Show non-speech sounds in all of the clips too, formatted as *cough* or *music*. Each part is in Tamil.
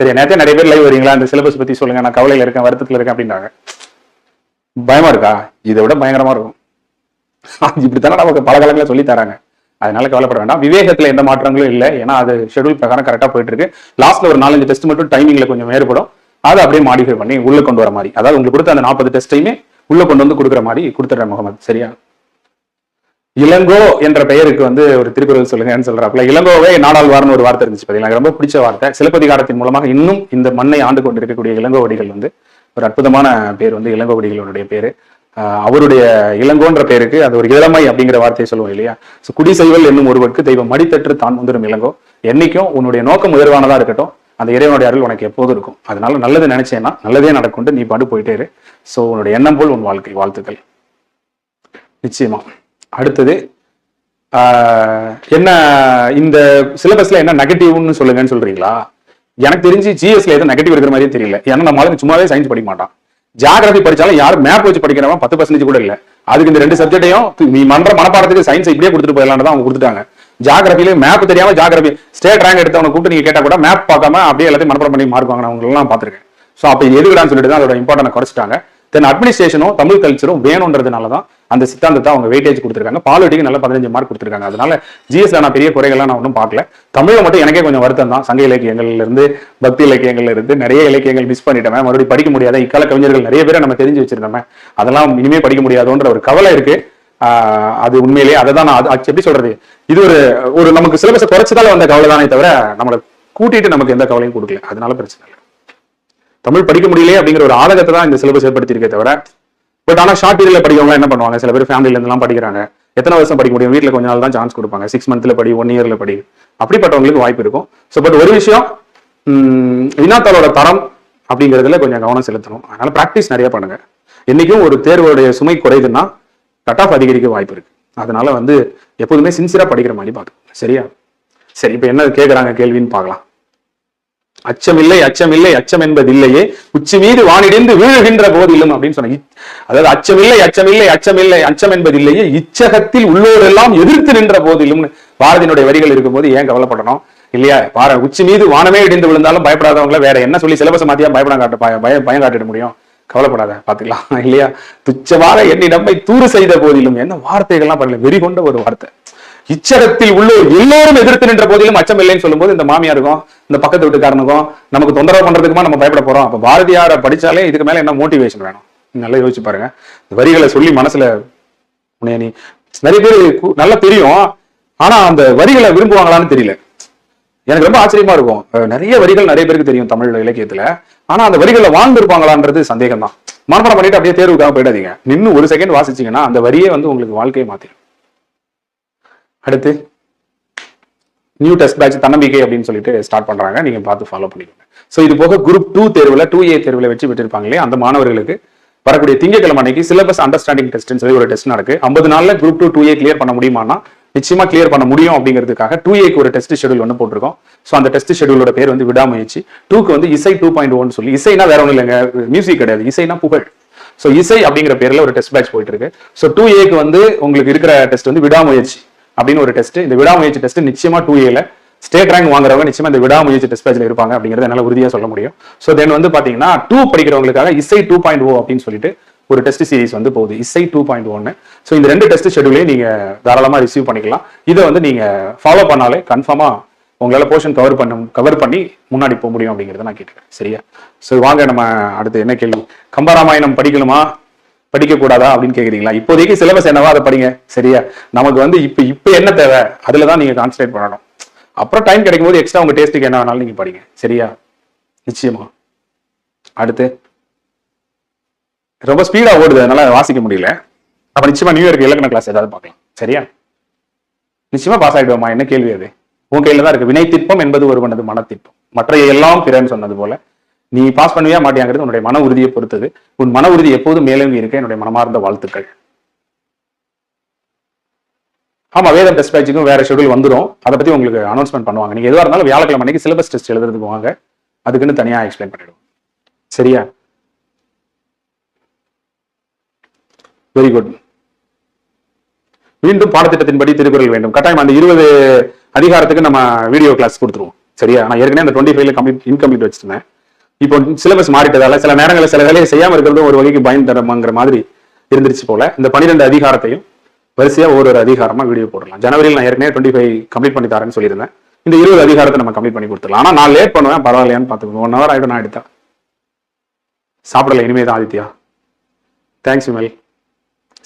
சரி நேரத்தை நிறைய பேர் லைவ் வரீங்களா? அந்த சிலபஸ் பத்தி சொல்லுங்க. நான் கவலையில இருக்கேன் வருத்தத்துல இருக்கேன் அப்படின்றாங்க. பயமா இருக்கா? இதை விட பயங்கரமா இருக்கும். இப்படித்தானே நமக்கு பல காலங்களில் சொல்லி தராங்க. அதனால கவலைப்பட வேண்டாம். விவேகத்துல எந்த மாற்றங்களும் இல்லை. ஏன்னா அது ஷெடியூல் பிரகாரம் கரெக்டா போயிட்டு இருக்கு லாஸ்ட்ல ஒரு நாலஞ்சு டெஸ்ட் மட்டும் டைமிங்ல கொஞ்சம் வேறுபடும். அதை அப்படியே மாடிஃபை பண்ணி உள்ள கொண்டு வர மாதிரி. அதாவது உங்களுக்கு கொடுத்த அந்த நாற்பது டெஸ்ட்டையுமே உள்ள கொண்டு வந்து கொடுக்குற மாதிரி கொடுத்துட்றேன் முகமது. சரியா? இளங்கோ என்ற பெயருக்கு வந்து ஒரு திருக்குறள் சொல்லுங்கன்னு சொல்றாப்புல. இளங்கோவே நாடாழ்வார்னு ஒரு வார்த்தை இருந்துச்சு பார்த்தீங்களா எனக்கு ரொம்ப பிடிச்ச வார்த்தை. சிலப்பதிகாரத்தின் மூலமாக இன்னும் இந்த மண்ணை ஆண்டு கொண்டிருக்கக்கூடிய இளங்கோவடிகள் வந்து ஒரு அற்புதமான பேர் வந்து இளங்கோவடிகளுடைய பேரு. அவருடைய இளங்கோன்ற பேருக்கு அது ஒரு இளமை அப்படிங்கிற வார்த்தையை சொல்லுவோம் இல்லையா? ஸோ குடிசெய்வல் என்னும் ஒருவருக்கு தெய்வம் மடித்தற்று தான் முந்திரும் இளங்கோ. என்னைக்கும் உன்னுடைய நோக்கம் உயர்வானதா இருக்கட்டும் அந்த இறைவனுடைய அருள் உனக்கு எப்போதும் இருக்கும். அதனால நல்லது நினைச்சேன்னா நல்லதே நடக்கும்ட்டு நீ பாட்டு போயிட்டே இரு. ஸோ உன்னுடைய எண்ணம் போல் உன் வாழ்க்கை வாழ்த்துக்கள். நிச்சயமா. அடுத்தது என்ன இந்த சிலபஸ்ல என்ன நெகட்டிவ்னு சொல்லுங்கன்னு சொல்றீங்களா? எனக்கு தெரிஞ்சு ஜிஎஸ்ல எதுவும் நெகட்டிவ் இருக்கிற மாதிரியே தெரியல. ஏன்னா நம்ம மாதிரி சும்மாவே சயின்ஸ் படிக்க மாட்டான். ஜியாகிரபி படிச்சாலும் யாரும் மேப் வச்சு படிக்கிறவன் பத்து பர்சன்டேஜ் கூட இல்ல. அதுக்கு இந்த ரெண்டு சப்ஜெக்டையும் நீ மன்ற மனப்பாடத்துக்கு சயின்ஸ் இப்படியே கொடுத்துட்டு போயிடலாம்னு தான் அவங்க கொடுத்துட்டாங்க. ஜாகிரபில மேப் தெரியாம ஜாகிரபி ஸ்டேட் ரேங்க் எடுத்தவனை கூப்பிட்டு நீங்க கேட்டா கூட மேப் பார்க்காம அப்படியே எல்லாத்தையும் மனப்பாடம் பண்ணி மார்க் வாங்கினவங்க எல்லாம் பார்த்திருக்கேன். ஸோ அப்போ எதுக்குடான்னு சொல்லிட்டு தான் அதோட இம்பார்ட்டன்ட் குறைச்சிட்டாங்க. தென் அட்மினிஸ்ட்ரேஷனும் தமிழ் கல்ச்சரும் வேணுன்றதுனால தான் அந்த சித்தாந்தத்தை அவங்க வெயிட்டேஜ் கொடுத்துருக்காங்க. பாலிட்டிக்கு நல்ல பதினஞ்சு மார்க் கொடுத்துருக்காங்க. அதனால ஜிஎஸ்ல நான் பெரிய குறைகள்லாம் நான் ஒன்றும் பார்க்கல. தமிழை மட்டும் எனக்கே கொஞ்சம் வருத்தம் தான். சங்க இலக்கியங்கள்ல இருந்து பக்தி இலக்கியங்கள்ல இருந்து நிறைய இலக்கியங்கள் மிஸ் பண்ணிட்டோம் மறுபடியும் படிக்க முடியாத இக்கால கவிஞர்கள் நிறைய பேரை நம்ம தெரிஞ்சு வச்சிருந்தோம் அதெல்லாம் இனிமே படிக்க முடியாதோன்ற ஒரு கவலை இருக்கு. அது உண்மையிலேயே அதை தான் நான் எப்படி சொல்றது? இது ஒரு ஒரு நமக்கு சிலபஸை குறைச்சதால வந்த கவலை தானே தவிர நம்மளை கூட்டிட்டு நமக்கு எந்த கவலையும் கொடுக்கல. அதனால பிரச்சனை இல்லை. தமிழ் படிக்க முடியலையே அப்படிங்கிற ஒரு ஆதகத்தை தான் இந்த சிலபஸ் ஏற்படுத்தியிருக்கே தவிர பட் ஆனால் ஷார்ட் பீரியட்ல படிக்கிறவங்க என்ன பண்ணுவாங்க? சில பேர் ஃபேமிலில இருந்தெல்லாம் படிக்கிறாங்க. எத்தனை வருஷம் படிக்க முடியும்? வீட்டில் கொஞ்ச நாள் தான் சான்ஸ் கொடுப்பாங்க. சிக்ஸ் மந்த்ல படி ஒன் இயர்ல படி. அப்படிப்பட்டவங்களுக்கு வாய்ப்பு இருக்கும். ஸோ பட் ஒரு விஷயம் உம், வினாத்தாளோட தரம் அப்படிங்கிறதுல கொஞ்சம் கவனம் செலுத்தணும். அதனால ப்ராக்டிஸ் நிறைய பண்ணுங்க. என்னைக்கும் ஒரு தேர்வோடைய சுமை குறையுதுன்னா கட் ஆஃப் அதிகரிக்க வாய்ப்பு இருக்கு. அதனால வந்து எப்போதுமே சின்சியரா படிக்கிற மாதிரி பார்க்கணும் சரியா? சரி இப்போ என்ன கேட்குறாங்க கேள்வின்னு பார்க்கலாம். அச்சமில்லை அச்சமில்லை அச்சம் என்பது இல்லையே உச்சி மீது வானிடிந்து வீழுகின்ற போதிலும் அப்படின்னு சொன்ன அதாவது அச்சமில்லை அச்சமில்லை அச்சமில்லை அச்சம் என்பது இல்லையே இச்சகத்தில் உள்ளோரெல்லாம் எதிர்த்து நின்ற போதிலும் பாரதியினுடைய வரிகள் இருக்கும்போது ஏன் கவலைப்படணும்? இல்லையா? பாரு உச்சி மீது வானமே இடிந்து விழுந்தாலும் பயப்படாதவங்கள வேற என்ன சொல்லி சிலபஸ் மாத்தியா பயப்படம் காட்ட பயம் பயம் காட்டிட முடியும்? கவலைப்படாத பாத்துக்கலாம் *laughs* இல்லையா? துச்சமாக எண்ணி தூறு செய்த போதிலும் என்ன வார்த்தைகள்லாம் பாருங்க வெறி கொண்ட ஒரு வார்த்தை. இச்சகத்தில் உள்ளோர் எல்லோரும் எதிர்த்து நின்ற போதிலும் அச்சம் இல்லைன்னு சொல்லும்போது இந்த மாமியாருக்கும் இந்த பக்கத்து வீட்டுக்காரனுக்கும் நமக்கு தொந்தரவு பண்றதுக்குமா நம்ம பயப்பட போறோம். அப்ப பாரதியாரை படிச்சாலே இதுக்கு மேல என்ன மோட்டிவேஷன் வேணும்? நல்லா யோசிச்சு பாருங்க. இந்த வரிகளை சொல்லி மனசுல உன்னைய நீ நிறைய பேர் நல்லா தெரியும். ஆனா அந்த வரிகளை விரும்புவாங்களான்னு தெரியல. எனக்கு ரொம்ப ஆச்சரியமா இருக்கும். நிறைய வரிகள் நிறைய பேருக்கு தெரியும் தமிழ் இலக்கியத்துல. ஆனா அந்த வரிகளை வாழ்ந்திருப்பாங்களான்றது சந்தேகம் தான் மனப்பாடம் பண்ணிட்டு அப்படியே தேர்வுக்காக போயிடாதீங்க. நின்று ஒரு செகண்ட் வாசிச்சீங்கன்னா அந்த வரியே வந்து உங்களுக்கு வாழ்க்கையை மாத்திரும். அடுத்து நியூ டெஸ்ட் பேட்ச் தன்னம்பிக்கை அப்படின்னு சொல்லிட்டு ஸ்டார்ட் பண்றாங்க. நீங்க பார்த்து ஃபாலோ பண்ணிக்கோங்க. ஸோ இது போக குரூப் டூ தேர்வுல டூ ஏ தேர்வுல வெற்றி பெற்றிருப்பாங்க இல்லையா? அந்த மாணவர்களுக்கு வரக்கூடிய திங்கட்கிழமை அன்னைக்கு சிலபஸ் அண்டர்ஸ்டாண்டிங் டெஸ்ட்னு சொல்லி ஒரு டெஸ்ட் நடக்கு. ஐம்பது நாள்ல group two two A clear பண்ண முடியுமானா நிச்சயமா கிளியர் பண்ண முடியும் அப்படிங்கிறதுக்காக டூ ஏக்கு ஒரு டெஸ்ட் ஷெடியூல் ஒன்று போட்டிருக்கோம். ஸோ அந்த டெஸ்ட் ஷெடியூலோட பேர் வந்து விடாமுயற்சி. டூக்கு வந்து இசை டூ பாயிண்ட் ஒன் சொல்லி இசைனா வேற ஒன்றும் இல்லைங்க மியூசிக் கிடையாது. இசைனா புகழ். ஸோ இசை அப்படிங்கிற பேர்ல ஒரு டெஸ்ட் பேட்ச் போயிட்டு இருக்கு. ஸோ டூ ஏக்கு வந்து உங்களுக்கு இருக்கிற டெஸ்ட் வந்து விடாமுயற்சி. அப்படின்னு ஒரு டெஸ்ட் இந்த விடாமுயற்சி டெஸ்ட் நிச்சயமா டூ ஏல ஸ்டேட் ரேங்க் வாங்குறவங்க நிச்சயமா இந்த விடாமுயற்சி டெஸ்ட் பேட்ச்ல இருப்பாங்க அப்படிங்கிறத என்னால உறுதியா சொல்ல முடியும். ஸோ தென் வந்து பாத்தீங்கன்னா டூ படிக்கிறவங்களுக்காக இசை டூ பாயிண்ட் ஓ அப்படின்னு சொல்லிட்டு ஒரு டெஸ்ட் சீரிஸ் வந்து போகுது. இசை டூ பாயிண்ட் ஒன்னு ஸோ இந்த ரெண்டு டெஸ்ட் ஷெடியூலையும் நீங்க தாராளமா ரிசீவ் பண்ணிக்கலாம். இதை வந்து நீங்க ஃபாலோ பண்ணாலே கன்ஃபார்மா உங்களால போர்ஷன் கவர் பண்ண கவர் பண்ணி முன்னாடி போக முடியும் அப்படிங்கறத நான் கேட்டுக்கிறேன். சரியா? ஸோ வாங்க நம்ம அடுத்து என்ன கேள்வி? கம்பராமாயணம் படிக்கணுமா? படிக்கக்கூடாதா அப்படின்னு கேட்குறீங்களா இப்போதைக்கு சிலபஸ் என்னவோ அதை படிங்க. சரியா? நமக்கு வந்து இப்போ இப்போ என்ன தேவை? அதில் தான் நீங்கள் கான்சன்ட்ரேட் பண்ணணும். அப்புறம் டைம் கிடைக்கும் போது எக்ஸ்ட்ரா உங்கள் டேஸ்ட்டுக்கு என்ன வேணாலும் நீங்கள் படிங்க. சரியா? நிச்சயமா. அடுத்து. ரொம்ப ஸ்பீடாக ஓடுது. அதனால வாசிக்க முடியல. அப்போ நிச்சயமாக நியூ இயர்க்கு இலக்கண கிளாஸ் ஏதாவது பார்க்கலாம். சரியா? நிச்சயமாக பாஸ் ஆகிடுவோம்மா என்ன கேள்வி அது? உன் கையில் தான் இருக்குது வினை திட்பம் என்பது ஒருவனது மனத்திற்பம். மற்ற எல்லாம் பிறன்னு சொன்னது போல. நீ பாஸ் பண்ணுவியா மாட்டியாங்கிறது உன்னுடைய மன உறுதியை பொறுத்தது. உன் மன உறுதி எப்போதும் மேலும் இருக்க என்னுடைய மனமார்ந்த வாழ்த்துக்கள். ஆமா வேதம் டெஸ்ட் பேட்சுக்கும் வேற ஷெடியூல் வந்துடும் அதை பத்தி உங்களுக்கு அனௌன்ஸ்மெண்ட் பண்ணுவாங்க. நீங்க எதுவாக இருந்தாலும் வியாழக்கிழமை அன்னைக்கு சிலபஸ் டெஸ்ட் எழுதுறதுக்கு வாங்க அதுக்குன்னு தனியா எக்ஸ்பிளைன் பண்ணிடுவோம். சரியா? வெரி குட் மீண்டும் பாடத்திட்டத்தின்படி திருக்குறள் வேண்டும். கட்டாயம் அந்த இருபது அதிகாரத்துக்கு நம்ம வீடியோ கிளாஸ் கொடுத்துருவோம். சரியா? நான் ஏற்கனவே அந்த டுவெண்ட்டி ஃபைவ்ல கம்ப்ளீட் இன்கம்ப்ளீட் வச்சிருந்தேன். இப்போ சிலபஸ் மாறிட்டதால சில நேரங்களில் சில வேலையை செய்யாமல் இருக்கிறதும் ஒரு வகைக்கு பயன் தரமாங்கிற மாதிரி இருந்துருச்சு போல. இந்த பன்னிரெண்டு அதிகாரத்தையும் வரிசையாக ஒரு ஒரு அதிகாரமாக வீடியோ போடலாம். ஜனவரியில் நான் ஏற்கனவே டுவெண்ட்டி ஃபைவ் கம்ப்ளீட் பண்ணி தரேன்னு சொல்லியிருந்தேன். இந்த இருபது அதிகாரத்தை நம்ம கம்ப்ளீட் பண்ணி கொடுத்துடலாம். ஆனால் நான் லேட் பண்ணுவேன் பரவாயில்லையான்னு பார்த்துக்கணும் ஒன் ஹவர் ஆயிடும் நான் எடுத்தேன். சாப்பிடல இனிமே தான் ஆதித்யா. தேங்க்ஸ் விமல்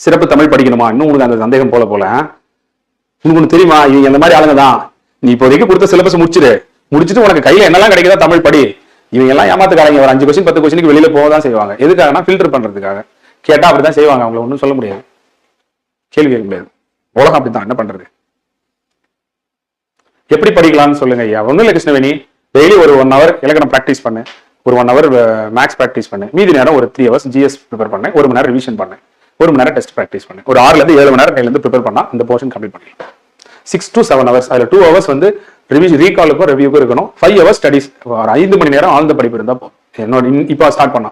சிறப்பு தமிழ் படிக்கணுமா? இன்னும் உனக்கு அந்த சந்தேகம் போல போல. உனக்கு ஒன்று தெரியுமா? இவங்க இந்த மாதிரி ஆளுங்க தான் நீ இப்போதைக்கு கொடுத்த சிலபஸ் முடிச்சிரு. முடிச்சுட்டு உனக்கு கையில் என்னெல்லாம் கிடைக்குதா தமிழ் படி. இவங்க எல்லாம் ஏமாத்துக்காரங்க. ஒரு அஞ்சு கொஸ்டின் பத்து கொஸ்டினுக்கு வெளியில போக தான் செய்வாங்க. எதுக்காகனா ஃபில்டர் பண்றதுக்காக. கேட்டா அப்படிதான் செய்வாங்க. அவங்கள ஒன்றும் சொல்ல முடியாது. கேள்வி கேட்க முடியாது. உலகம் அப்படித்தான். என்ன பண்றது? எப்படி படிக்கலாம்னு சொல்லுங்க ஐயா. ஒன்றும் இல்லை கிருஷ்ணவேணி. டெய்லி ஒரு ஒன் ஹவர் இலக்கணம் ப்ராக்டிஸ் பண்ணு. ஒரு ஒன் ஹவர் மேக்ஸ் ப்ராக்டிஸ் பண்ணு. மீதி நேரம் ஒரு த்ரீ ஹவர்ஸ் ஜிஎஸ் ப்ரிப்பேர் பண்ணேன் ஒரு மணி நேரம் ரிவிஷன் பண்ணேன் ஒரு மணி நேரம் டெஸ்ட் ப்ராக்டிஸ் பண்ணேன் ஒரு ஆறுல இருந்து ஏழு மணி நேரம் கையில ப்ரிப்பேர் பண்ணா இந்த போர்ஷன் கம்ப்ளீட் பண்ணிடலாம். சிக்ஸ் டு செவன் ஹவர்ஸ் அதில் டூ ஹவர்ஸ் வந்து ரிவியூ ரீகாலுக்கும் ரிவ்யூக்கும் இருக்கணும். ஃபைவ் ஹவர்ஸ் ஸ்டடிஸ் ஒரு ஐந்து மணி நேரம் ஆழ்ந்த படிப்பு இருந்தால் என்னோட இப்போ ஸ்டார்ட் பண்ணா